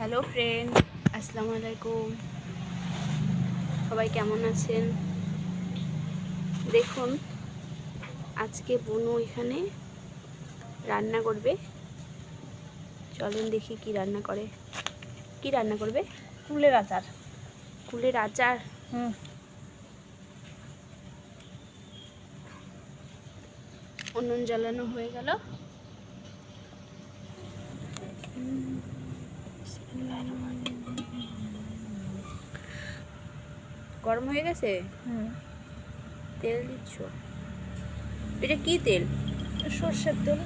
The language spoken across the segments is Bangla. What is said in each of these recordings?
হ্যালো ফ্রেন্ড আসসালামু আলাইকুম। সবাই কেমন আছেন? দেখুন আজকে বনু এখানে রান্না করবে। চলেন দেখি কি রান্না করে। কি রান্না করবে? কুলের আচার। কুলের আচার? হুম। উনুন জ্বালানো হয়ে গেল। গরম হয়ে গেছে? হুম। তেল দিচ্ছ? এটা কি তেল? সর্ষের তেল।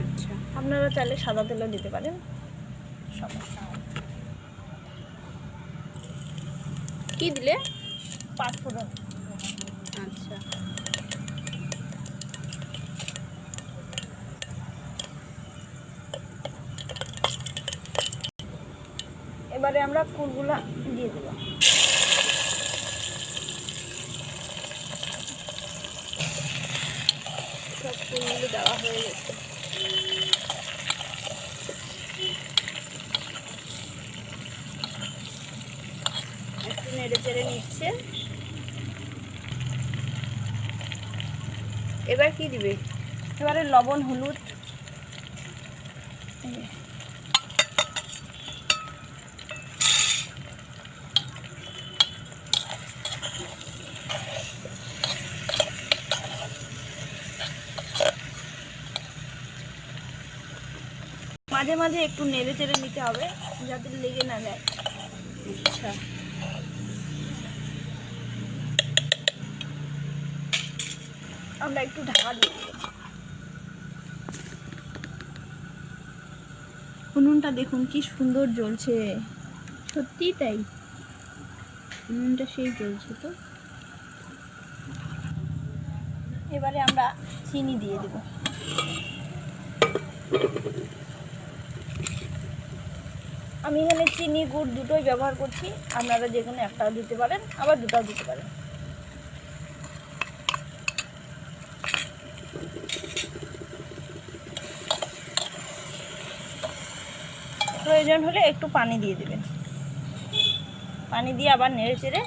আচ্ছা। আপনারা চাইলে সাদা তেলও দিতে পারেন। সমস্যা কি দিলে? পাঁচ ফোড়ন। আচ্ছা। এবারে আমরা কুলগুলা দিয়ে দেবো। ফুলগুলো দেওয়া হয়ে গেছে। একটু নেড়ে চেড়ে নিচ্ছে। এবার কি দিবে? এবারে লবণ হলুদ। মাঝে মাঝে একটু নেড়ে চেড়ে নিতে হবে যাতে লেগে না যায়। আচ্ছা। আমরা একটু ঢাকা দিয়ে উনুনটা দেখুন কি সুন্দর জ্বলছে। সত্যি তাই? উনুনটা সেই জ্বলছে তো। এবারে আমরা চিনি দিয়ে দেব। আমি এখানে চিনি গুড় দুটোই ব্যবহার করছি। আপনারা যে কোনো একটাও দিতে পারেন আবার দুটাও দিতে পারেন। প্রয়োজন হলে একটু পানি দিয়ে দেবেন। পানি দিয়ে আবার নেড়ে চেড়ে।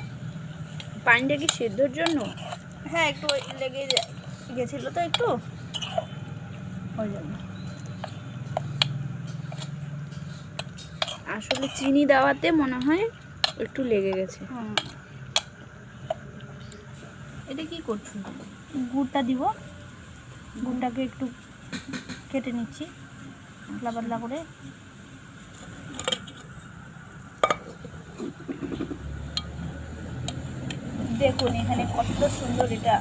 পানিটা কি সেদ্ধর জন্য? হ্যাঁ একটু লেগে গেছিল তো একটু। ওই জন্য। আসলে চিনি দেওয়াতে মনে হয় একটু লেগে গেছে। এটা কি করছ? গুড়টা দিব। গুড়টাকে একটু কেটে নিচ্ছি পাতলা পাতলা করে। দেখুন এখানে কত সুন্দর এটা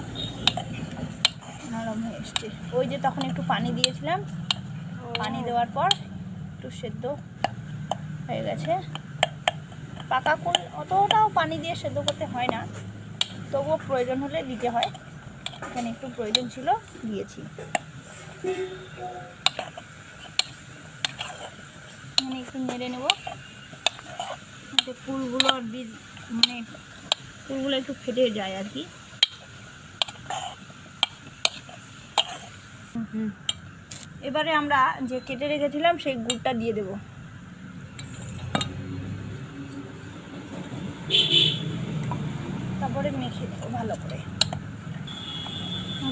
নরম হয়ে এসছে। ওই যে তখন একটু পানি দিয়েছিলাম পানি দেওয়ার পর একটু সেদ্ধ হয়ে গেছে। পাকা কুল অতটাও পানি দিয়ে সেদ্ধ করতে হয় না। তবুও প্রয়োজন হলে দিতে হয়। এখানে একটু প্রয়োজন ছিল, দিয়েছি। এখানে একটু নেড়ে নেব। ফুলগুলো আর বীজ মানে ফুলগুলো একটু ফেটে যায় আর কি। এবারে আমরা যে কেটে রেখেছিলাম, সেই গুড়টা দিয়ে দেব। তারপরে মেখে দেবো ভালো করে।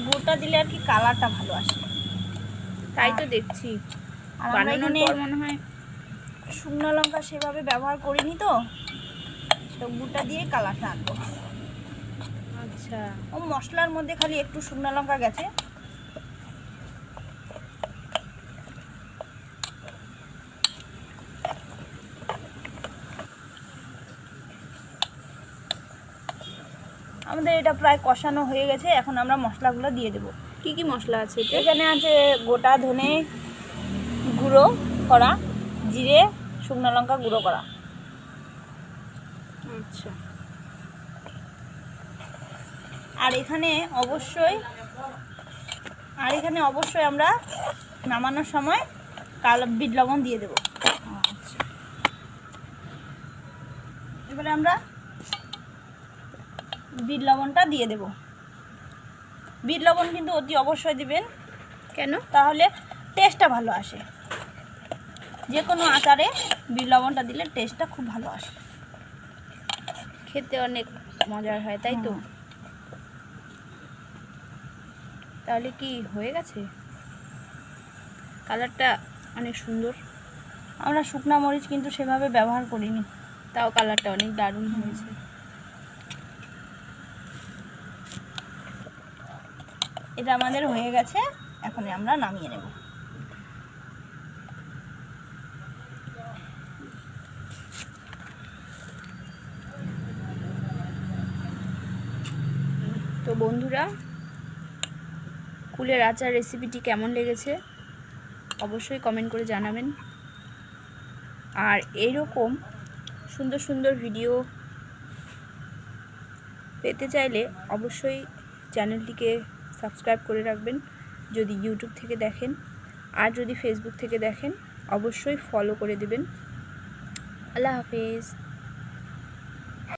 গোটা দিলে আর কি কালারটা ভালো আসে। তাই তো দেখছি। আর আমরা এখানে মনে হয় শুকনো লঙ্কা সেভাবে ব্যবহার করিনি তো। তো গুটা দিয়ে কালারটা আনব। আচ্ছা। ও মশলার মধ্যে খালি একটু শুকনো লঙ্কা গেছে। আমাদের এটা প্রায় কষানো হয়ে গেছে এখন আমরা মশলাগুলো দিয়ে দেবো। কি কি মশলা আছে এখানে আছে গোটা ধনে গুঁড়ো করা জিরে শুকনো লঙ্কা গুঁড়ো করা। আচ্ছা। আর এখানে অবশ্যই আর এখানে অবশ্যই আমরা নামানোর সময় কালো বিট লবণ দিয়ে দেব। আচ্ছা। এবারে আমরা বিট লবণটা দিয়ে দেব। বিট লবণ কিন্তু অতি অবশ্যই দিবেন। কেন? তাহলে টেস্টটা ভালো আসে। যে কোনো আচারে বিট লবণটা দিলে টেস্টটা খুব ভালো আসে। খেতে অনেক মজার হয় তাই তো? তাহলে কি হয়ে গেছে? কালারটা অনেক সুন্দর। আমরা শুকনা মরিচ কিন্তু সেভাবে ব্যবহার করিনি। তাও কালারটা অনেক দারুণ হয়েছে। এটা আমাদের হয়ে গেছে। এখন আমরা নামিয়ে নেব। তো বন্ধুরা, কুলের আচার রেসিপিটি কেমন লেগেছে অবশ্যই কমেন্ট করে জানাবেন। আর এইরকম সুন্দর সুন্দর ভিডিও পেতে চাইলে অবশ্যই চ্যানেলটিকে সাবস্ক্রাইব করে রাখবেন যদি ইউটিউব থেকে দেখেন। আর যদি ফেসবুক থেকে দেখেন, অবশ্যই ফলো করে দেবেন। আল্লাহ হাফিজ।